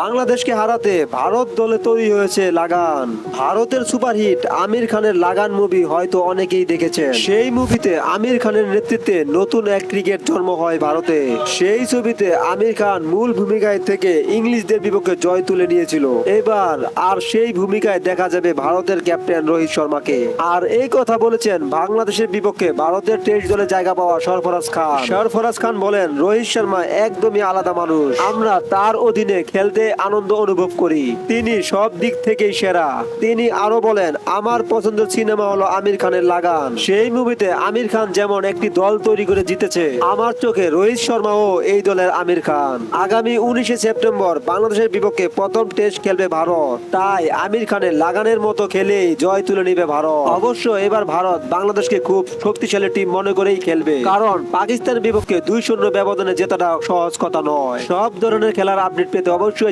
বাংলাদেশকে হারাতে ভারত দলে তৈরি হয়েছে লাগান। ভারতের সুপারহিট আমির খানের লাগান মুভি হয়তো অনেকেই দেখেছেন। সেই মুভিতে আমির খানের নেতৃত্বে নতুন এক ক্রিকেট জন্ম হয় ভারতে। সেই ছবিতে আমির খান মূল ভূমিকায় থেকে ইংলিশদের বিপক্ষে জয় তুলে নিয়েছিল। এবার আর সেই ভূমিকায় দেখা যাবে ভারতের ক্যাপ্টেন রোহিত শর্মাকে। আর এই কথা বলেছেন বাংলাদেশের বিপক্ষে ভারতের টেস্ট দলে জায়গা পাওয়া সরফরাজ খান। সরফরাজ খান বলেন, রোহিত শর্মা একদমই আলাদা মানুষ। আমরা তার অধীনে খেলতে আনন্দ অনুভব করি। তিনি সব দিক থেকেই সেরা। তিনি আরও বলেন, আমার পছন্দের সিনেমা হলো আমির খানের লাগান। সেই মুভিতে আমির খান যেমন একটি দল তৈরি করে জিতেছে, আমার চোখে রোহিত শর্মাও এই দলের আমির খান। আগামী উনিশে সেপ্টেম্বর বাংলাদেশের বিপক্ষে প্রথম টেস্ট খেলবে ভারত। তাই আমির খানের লাগানের মতো খেলেই জয় তুলে নিবে ভারত। অবশ্য এবার ভারত বাংলাদেশকে খুব শক্তিশালী টিম মনে করেই খেলবে। কারণ পাকিস্তানের বিপক্ষে দুই শূন্য ব্যবধানে জেতাটা সহজ কথা নয়। সব ধরনের খেলার আপডেট পেতে অবশ্যই